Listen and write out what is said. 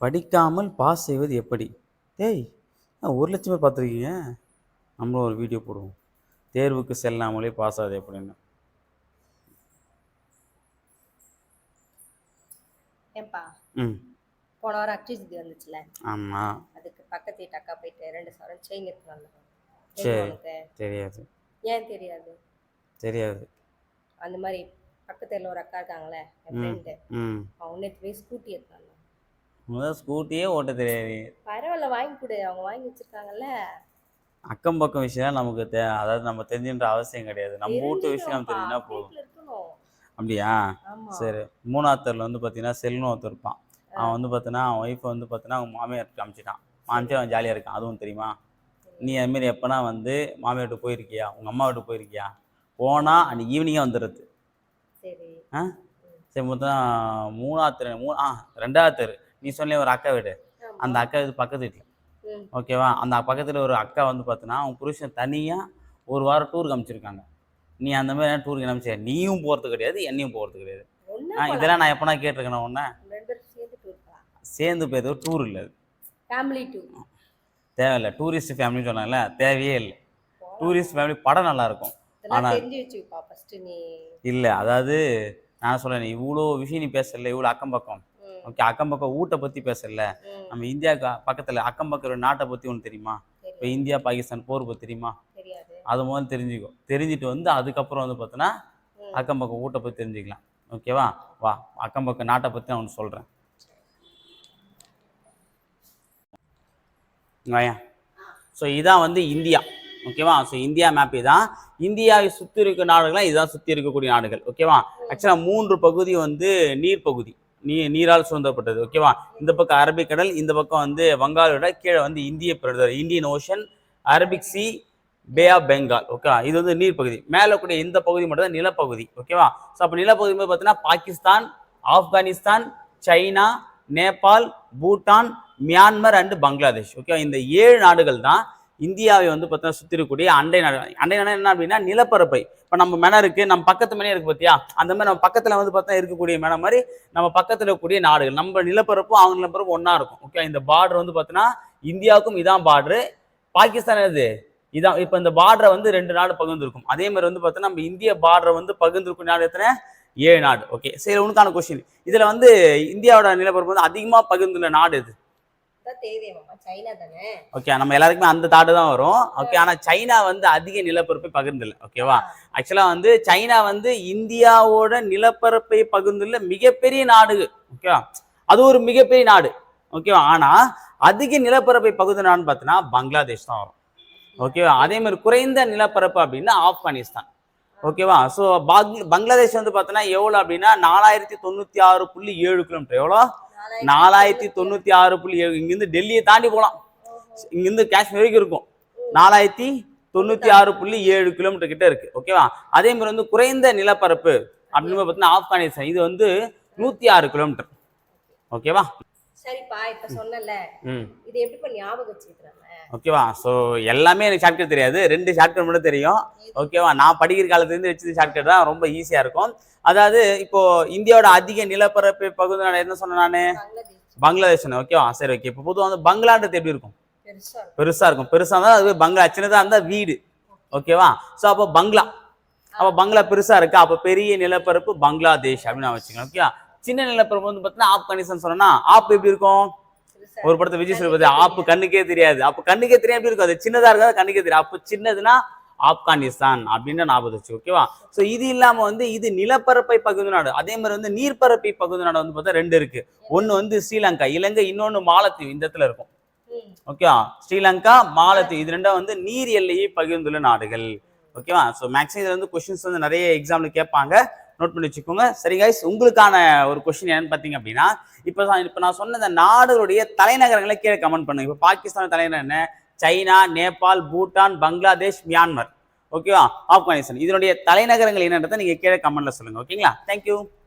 படிக்காமல் பாஸ் செய்வது எப்படி? டேய் ஒரு லட்சம் பேர் பார்த்துருக்கீங்க. நம்மளும் ஒரு வீடியோ போடுவோம். தேர்வுக்கு செல்லாமலே பாஸ் ஆகுது எப்படின்னு ஏன்பா? ம். போன வாரம் அக்ஷய சித்தி வந்துச்சுல? ஆமாம் அதுக்கு பக்கத்து வீட்டு அக்கா போயிட்டு ரெண்டு சவரன் செயின் எடுத்து வந்தோம். சரி. தெரியாது. ஏன் தெரியாது? தெரியாது. அந்த மாதிரி பக்கத்துல ஒரு அக்கா இருக்காங்களே என். ஃப்ரெண்டு அவங்க நேற்று போய் ஸ்கூட்டி எடுத்து வந்தோம் முதல் ஸ்கூட்டியே ஓட்ட தெரியாது. பரவாயில்ல வாங்கி கொடு. அவங்க வாங்கி வச்சிருக்காங்கல்ல. அக்கம் பக்கம் விஷயம் நமக்கு தே அதாவது நம்ம தெரிஞ்சுன்ற அவசியம் கிடையாது. நம்ம வீட்டு விஷயம் நம்ம தெரிஞ்சுனா போதும். அப்படியா? சரி. மூணாவது தெருவில் வந்து பார்த்தீங்கன்னா செல்வன் ஒருத்தர் இருப்பான். அவன் வந்து பார்த்தீங்கன்னா அவன் ஒய்ஃபை வந்து பார்த்தீங்கன்னா அவங்க மாமியார் காமிச்சிட்டான் காமிச்சு அவன் ஜாலியாக இருக்கான். அதுவும் தெரியுமா? நீ அதுமாரி எப்போனா வந்து மாமியார் வீட்டுக்கு போயிருக்கியா? உங்கள் அம்மா வீட்டுக்கு போயிருக்கியா? போனால் அன்றைக்கி ஈவினிங்கே வந்துடுறது. ஆ? சரி மொத்தம் மூணாவது தெரு மூ ஆ ரெண்டாவது தெரு. நீ சொன்ன ஒரு அக்கா வீடு. அந்த அக்கா இது பக்கத்து வீட்டில். ஓகேவா? அந்த பக்கத்தில் ஒரு அக்கா வந்து பார்த்தீங்கன்னா அவங்க புருஷன் தனியாக ஒரு வாரம் டூருக்கு அனுப்பிச்சிருக்காங்க நீ அந்த மாதிரி டூருக்கு அனுப்பிச்ச நீயும் போகிறது கிடையாது என்னையும் போகிறது கிடையாது. இதெல்லாம் நான் எப்போனா கேட்டிருக்கேன் பேரும் சேர்ந்து போய் டூர் இல்லை அது. ஃபேமிலி டூர் தேவையில்லை டூரிஸ்ட் ஃபேமிலின்னு சொன்னாங்கல்ல தேவையே இல்லை. டூரிஸ்ட் ஃபேமிலி படம் நல்லா இருக்கும். இதெல்லாம் ஆனா- தெரிஞ்சு வச்சுப்பா ஃபர்ஸ்ட் நீ. இல்லை அதாவது நான் சொல்றேன் இவ்வளோ விஷயம் நீ பேசல இவ்வளோ அக்கம் பக்கம். ஓகே அக்கம் பக்கம் ஊட்டை பற்றி பேசல. நம்ம இந்தியாவுக்கு பக்கத்தில் அக்கம் பக்கம் நாட்டை பற்றி ஒன்று தெரியுமா? இப்போ. இந்தியா பாகிஸ்தான் போர் பற்றி தெரியுமா? அது முதல்ல தெரிஞ்சுக்கோ தெரிஞ்சுட்டு வந்து அதுக்கப்புறம் வந்து பார்த்தோன்னா. அக்கம் பக்கம் ஊட்டை பற்றி தெரிஞ்சுக்கலாம். ஓகேவா வா? அக்கம் பக்கம் நாட்டை பற்றி நான் ஒன்று சொல்கிறேன் வாயா ஸோ இதான் வந்து இந்தியா. ஓகேவா ஸோ இந்தியா மேப் இதான். இந்தியாவை சுற்றி இருக்க நாடுகள்லாம் இதுதான் சுற்றி இருக்கக்கூடிய நாடுகள். ஓகேவா ஆக்சுவலாக மூன்று பகுதி வந்து நீர் பகுதி நீ நீரால் சுதந்திரப்பட்டது ஓகேவா இந்த பக்கம் அரபிக்கடல் இந்த பக்கம் வந்து வங்காளோட கீழே வந்து இந்திய brother Indian Ocean Arabic sea Bay of Bengal ஓகேவா இது வந்து நீர் பகுதி மேலே கூடிய இந்த பகுதி மட்டும் தான் நிலப்பகுதி ஓகேவா ஸோ அப்போ நிலப்பகுதி போது பார்த்தீங்கன்னா Pakistan Afghanistan China Nepal Bhutan Myanmar and Bangladesh ஓகேவா இந்த ஏழு நாடுகள் தான் இந்தியாவை வந்து பார்த்தீங்கன்னா சுற்றி இருக்கக்கூடிய அண்டை நாடு. அண்டை நாடு என்ன அப்படின்னா நிலப்பரப்பை. இப்போ நம்ம மென இருக்கு நம்ம பக்கத்து மேனே இருக்கு பார்த்தியா அந்த மாதிரி நம்ம பக்கத்தில் வந்து பார்த்தா இருக்கக்கூடிய மென மாதிரி நம்ம பக்கத்தில் இருக்கக்கூடிய நாடுகள். நம்ம நிலப்பரப்பும் அவங்க நிலப்பரப்பும் ஒன்றா இருக்கும். ஓகே இந்த பார்டர் வந்து பார்த்தீங்கன்னா இந்தியாவுக்கும் இதான் பார்டரு பாகிஸ்தான் எது? இதான். இப்போ இந்த பார்டரை வந்து ரெண்டு நாடு பகிர்ந்துருக்கும். அதே மாதிரி வந்து பார்த்தீங்கன்னா நம்ம இந்திய பார்டரை வந்து பகிர்ந்துருக்கும் நாடு எத்தனை? ஏழு நாடு. ஓகே சரி உனக்கான கொஸ்டின் இதில் வந்து இந்தியாவோட நிலப்பரப்பு வந்து அதிகமாக பகிர்ந்துள்ள நாடு எது? ஓகே நம்ம எல்லாருக்குமே அந்த தாடு தான் வரும். ஓகே ஆனால் சைனா வந்து அதிக நிலப்பரப்பை பகிர்ந்தில்ல. ஓகேவா ஆக்சுவலாக வந்து சைனா வந்து இந்தியாவோட நிலப்பரப்பை பகிர்ந்துள்ள மிகப்பெரிய நாடு ஓகேவா அது ஒரு மிகப்பெரிய நாடு. ஓகேவா ஆனால் அதிக நிலப்பரப்பை பகிர்ந்த நாடுன்னு பார்த்தீங்கன்னா பங்களாதேஷ் தான் வரும். ஓகேவா அதே மாதிரி குறைந்த நிலப்பரப்பு அப்படின்னா ஆப்கானிஸ்தான். ஓகேவா ஸோ பங்களாதேஷ் வந்து பார்த்தோன்னா எவ்வளோ அப்படின்னா நாலாயிரத்தி தொண்ணூற்றி ஆறு புள்ளி ஏழு கிலோமீட்டர் எவ்வளோ நாலாயிரத்தி தொண்ணூற்றி ஆறு புள்ளி ஏழு. இங்கேருந்து டெல்லியை தாண்டி போகலாம். இங்கேருந்து காஷ்மீர் வரைக்கும் இருக்கும். நாலாயிரத்தி தொண்ணூற்றி ஆறு புள்ளி ஏழு கிலோமீட்டர் கிட்ட இருக்கு. ஓகேவா? அதே மாதிரி வந்து குறைந்த நிலப்பரப்பு அப்படின்னு பார்த்தீங்கன்னா ஆப்கானிஸ்தான். இது வந்து நூற்றி ஆறு கிலோமீட்டர். ஓகேவா? சரிப்பா இப்ப சொன்னல இது எப்படி ஞாபகம் வச்சிருக்காங்க ஓகேவா? ஸோ எல்லாமே எனக்கு ஷார்ட்கட் தெரியாது. ரெண்டு ஷார்ட்கட் மட்டும் தெரியும். ஓகேவா? நான் படிக்கிற காலத்துலேருந்து வச்சது ஷார்ட்கட் தான். ரொம்ப ஈஸியாக இருக்கும். அதாவது இப்போ இந்தியாவோட அதிக நிலப்பரப்பு பகுதி நான் என்ன சொன்னேன் நான்? பங்களாதேஷ். ஓகேவா? சரி ஓகே. இப்போ பொதுவாக வந்து பங்களான்றது எப்படி இருக்கும்? பெருசா இருக்கும். பெருசாக இருக்கும். பெருசாக இருந்தால் அது பங்களா. சின்னதாக இருந்தால் வீடு. ஓகேவா? ஸோ அப்போ பங்களா. அப்போ பங்களா பெருசாக இருக்கு? அப்போ பெரிய நிலப்பரப்பு பங்களாதேஷ் அப்படின்னு நான் வச்சுக்கலாம் ஓகேவா? சின்ன நிலப்பரப்பு வந்து பார்த்தீங்கன்னா ஆப்கானிஸ்தான் சொன்னா ஆப் எப்படி இருக்கும்? ஒரு படத்தை விஜய் சொல்லுவது ஆப்பு கண்ணுக்கே தெரியாது. அப்போ கண்ணுக்கே தெரியாது எப்படி இருக்கும்? அது சின்னதாக இருக்காது கண்ணுக்கே தெரியாது அப்போ சின்னதுன்னா ஆப்கானிஸ்தான் அப்படின்னு ஞாபகம் வச்சு ஓகேவா ஸோ இது இல்லாமல் வந்து இது நிலப்பரப்பை பகுதி நாடு. அதே மாதிரி வந்து நீர்ப்பரப்பை பகுதி நாடு வந்து பார்த்தா ரெண்டு இருக்கு. ஒன்று வந்து ஸ்ரீலங்கா இலங்கை இன்னொன்று மாலத்தீவு. இந்த இடத்துல இருக்கும். ஓகேவா ஸ்ரீலங்கா மாலத்தீவு. இது ரெண்டும் வந்து நீர் எல்லையை பகிர்ந்துள்ள நாடுகள். ஓகேவா ஸோ மேக்ஸிமம் இதுல வந்து கொஷின்ஸ் வந்து நிறைய எக்ஸாம்ல கேட்பாங்க. நோட் பண்ணி வச்சுக்கோங்க. சரி கைஸ் உங்களுக்கான ஒரு கொஸ்டின் என்னன்னு பார்த்தீங்க அப்படின்னா இப்போ நான் இப்போ நான் சொன்ன இந்த நாடுகளுடைய தலைநகரங்களை கீழே கமெண்ட் பண்ணுங்க. இப்போ பாகிஸ்தான் தலைநகர் என்ன? China Nepal Bhutan Bangladesh Myanmar. ஓகேவா ஆப்கானிஸ்தான் இதனுடைய தலைநகரங்கள் என்னன்றதை நீங்கள் கீழே கமெண்ட்ல சொல்லுங்க. ஓகேங்களா தேங்க்யூ